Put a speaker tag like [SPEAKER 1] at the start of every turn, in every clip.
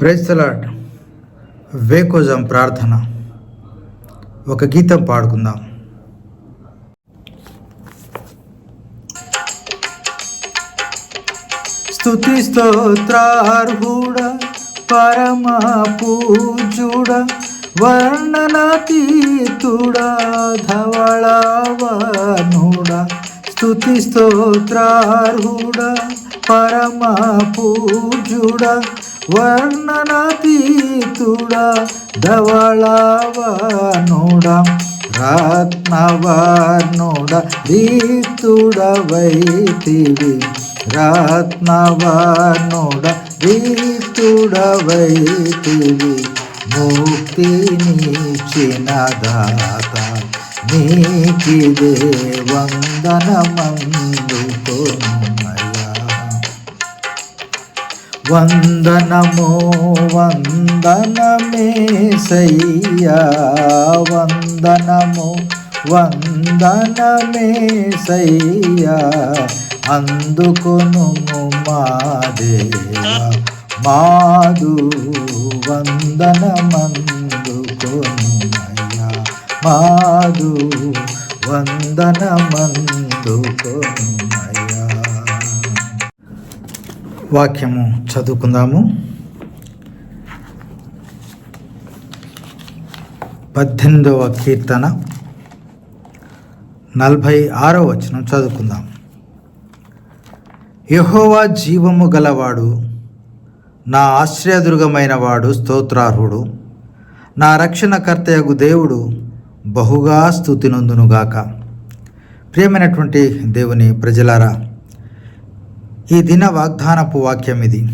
[SPEAKER 1] Praise the Lord వేకోజం ప్రార్థన. ఒక గీతం పాడుకుందాం. స్థుతి స్తోత్రార్హుడ పరమ పూజుడ వర్ణనాతీతుడ ధవళవనుడ. స్థుతి స్తోత్రార్హుడ పరమ పూజుడ వర్ణనాతీతుడ ధవళవనుడ రత్నవర్ణుడ రీతుడవైతివి. రత్నవర్ణుడ రీతుడవైతివి. ముక్తినిచ్చిన దాత నీకిదే వందనమందుకొనుమయ్యా వందనమో వందనమేసయ్యా వందనమో వందనమేసయ్యా అందుకొను మా దేవా మాదు వందనమందుకొనుమయ్యా. మాదు వందనమందుకొను వాక్యము చదువుకుందాము. పద్దెనిమిదవ కీర్తన నలభై ఆరో వచనం చదువుకుందాం. యహోవా జీవము గలవాడు నా ఆశ్రయదుర్గమైన వాడు స్తోత్రార్హుడు. నా రక్షణకర్తయగు దేవుడు బహుగా స్థుతినందునుగాక ప్రియమైనటువంటి దేవుని ప్రజలారా ఈ దిన వాగ్దానపు వాక్యం ఇది.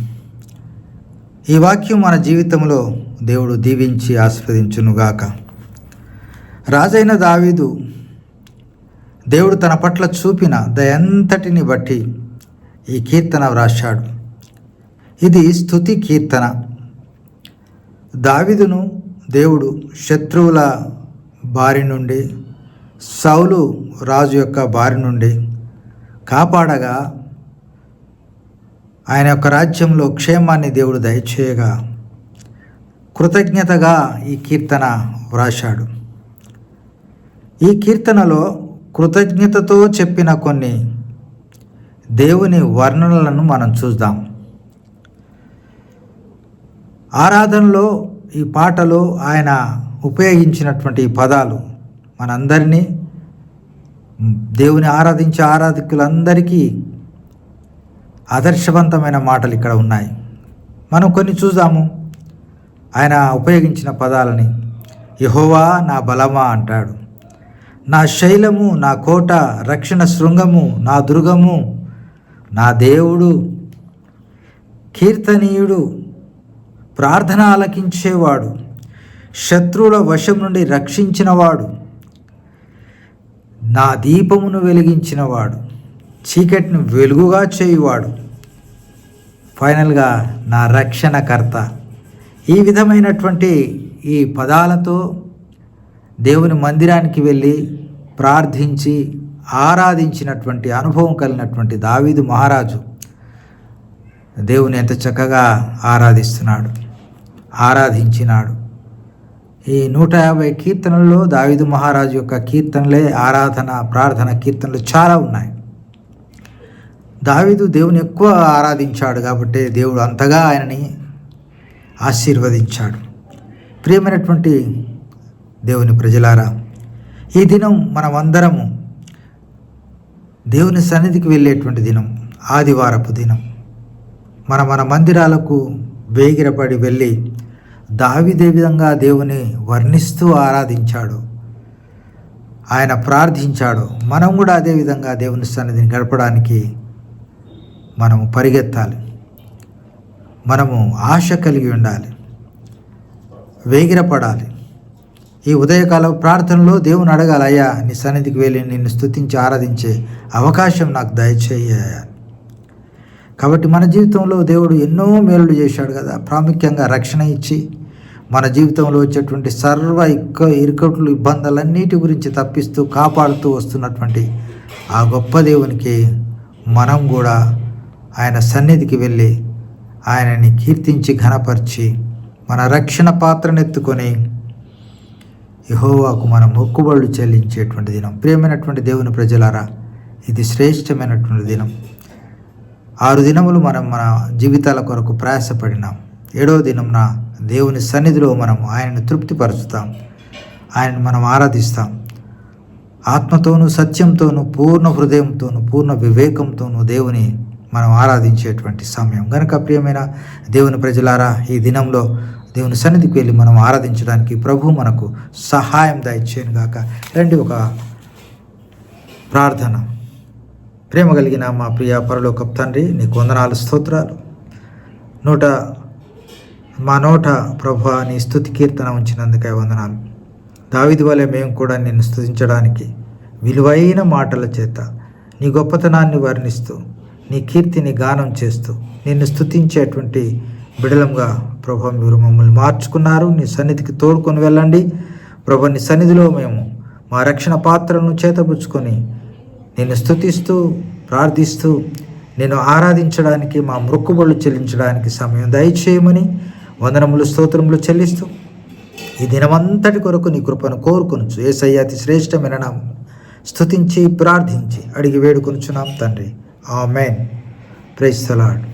[SPEAKER 1] ఈ వాక్యం మన జీవితంలో దేవుడు దీవించి ఆస్వాదించునుగాక రాజైన దావీదు దేవుడు తన పట్ల చూపిన దయంతటిని బట్టి ఈ కీర్తన వ్రాశాడు. ఇది స్థుతి కీర్తన. దావిదును దేవుడు శత్రువుల బారి నుండి సౌలు రాజు యొక్క బారి నుండి కాపాడగా ఆయన యొక్క రాజ్యంలో క్షేమాన్ని దేవుడు దయచేయగా కృతజ్ఞతగా ఈ కీర్తన వ్రాశాడు. ఈ కీర్తనలో కృతజ్ఞతతో చెప్పిన కొన్ని దేవుని వర్ణనలను మనం చూద్దాం. ఆరాధనలో ఈ పాటలో ఆయన ఉపయోగించినటువంటి ఈ పదాలు మనందరినీ దేవుని ఆరాధించే ఆరాధకులందరికీ ఆదర్శవంతమైన మాటలు ఇక్కడ ఉన్నాయి. మనం కొన్ని చూద్దాము. ఆయన ఉపయోగించిన పదాలని యహోవా నా బలమా అంటాడు. నా శైలము నా కోట రక్షణ శృంగము నా దుర్గము నా దేవుడు కీర్తనీయుడు ప్రార్థన ఆలకించేవాడు శత్రువుల వశం నుండి రక్షించినవాడు నా దీపమును వెలిగించినవాడు చీకటిని వెలుగుగా చేయువాడు. ఫైనల్గా నా రక్షణకర్త. ఈ విధమైనటువంటి ఈ పదాలతో దేవుని మందిరానికి వెళ్ళి ప్రార్థించి ఆరాధించినటువంటి అనుభవం కలిగినటువంటి దావీదు మహారాజు దేవుని ఎంత చక్కగా ఆరాధిస్తున్నాడు ఆరాధించినాడు. ఈ నూట యాభై కీర్తనల్లో దావిదు మహారాజు యొక్క కీర్తనలే ఆరాధన ప్రార్థన కీర్తనలు చాలా ఉన్నాయి. దావీదు దేవుని ఎక్కువ ఆరాధించాడు కాబట్టి దేవుడు అంతగా ఆయనని ఆశీర్వదించాడు. ప్రియమైనటువంటి దేవుని ప్రజలారా ఈ దినం మనమందరము దేవుని సన్నిధికి వెళ్ళేటువంటి దినం ఆదివారపు దినం. మన మన మందిరాలకు వేగిరపడి వెళ్ళి దావిదే విధంగా దేవుని వర్ణిస్తూ ఆరాధించాడు. ఆయన ప్రార్థించాడు. మనం కూడా అదే విధంగా దేవుని సన్నిధిని గడపడానికి మనము పరిగెత్తాలి. మనము ఆశ కలిగి ఉండాలి. వేగిరపడాలి. ఈ ఉదయకాల ప్రార్థనలో దేవుని అడగాలి అయ్యా నీ సన్నిధికి వెళ్ళి నిన్ను స్థుతించి ఆరాధించే అవకాశం నాకు దయచేయ కాబట్టి మన జీవితంలో దేవుడు ఎన్నో మేలులు చేశాడు కదా. ప్రాముఖ్యంగా రక్షణ ఇచ్చి మన జీవితంలో వచ్చేటువంటి సర్వ ఇక్క ఇరుకట్లు ఇబ్బందులన్నిటి గురించి తప్పిస్తూ కాపాడుతూ వస్తున్నటువంటి ఆ గొప్ప దేవునికి మనం కూడా ఆయన సన్నిధికి వెళ్ళి ఆయనని కీర్తించి ఘనపరిచి మన రక్షణ పాత్రనెత్తుకొని యహోవాకు మనం మొక్కుబళ్ళు చెల్లించేటువంటి దినం. ప్రియమైనటువంటి దేవుని ప్రజలారా ఇది శ్రేష్టమైనటువంటి దినం. ఆరు దినములు మనం మన జీవితాల కొరకు ప్రయాసపడినాం. ఏడవ దినంన దేవుని సన్నిధిలో మనం ఆయనను తృప్తిపరుచుతాం ఆయనను మనం ఆరాధిస్తాం. ఆత్మతోనూ సత్యంతోనూ పూర్ణ హృదయంతోనూ పూర్ణ వివేకంతోనూ దేవుని మనం ఆరాధించేటువంటి సమయం. గనక ప్రియమైన దేవుని ప్రజలారా ఈ దినంలో దేవుని సన్నిధికి వెళ్ళి మనం ఆరాధించడానికి ప్రభు మనకు సహాయం దయచేయను గాక. రండి ఒక ప్రార్థన. ప్రేమ కలిగిన మా ప్రియ పరలోక తండ్రి నీకు వందనాలు స్తోత్రాలు. నూట మా నోట ప్రభు నీ స్థుతి కీర్తన ఉంచినందుకే వందనాలు. దావిది వలె మేము కూడా నిన్ను స్తుతించడానికి విలువైన మాటల చేత నీ గొప్పతనాన్ని వర్ణిస్తూ నీ కీర్తిని గానం చేస్తూ నిన్ను స్థుతించేటువంటి బిడలంగా ప్రభు మీరు మమ్మల్ని మార్చుకున్నారు. నీ సన్నిధికి తోడుకొని వెళ్ళండి. ప్రభు నీ సన్నిధిలో మేము మా రక్షణ పాత్రలను చేతపుచ్చుకొని నిన్ను స్తుతిస్తూ ప్రార్థిస్తూ నేను ఆరాధించడానికి మా మృక్కుబళ్ళు చెల్లించడానికి సమయం దయచేయమని వందనములు స్తోత్రములు చెల్లిస్తూ ఈ దినమంతటి కొరకు నీ కృపను కోరుకొనుచు. ఏసయ్య అతి శ్రేష్టమైన స్థుతించి ప్రార్థించి అడిగి వేడుకొనుచున్నాం తండ్రి. ఆమెన్. Praise salad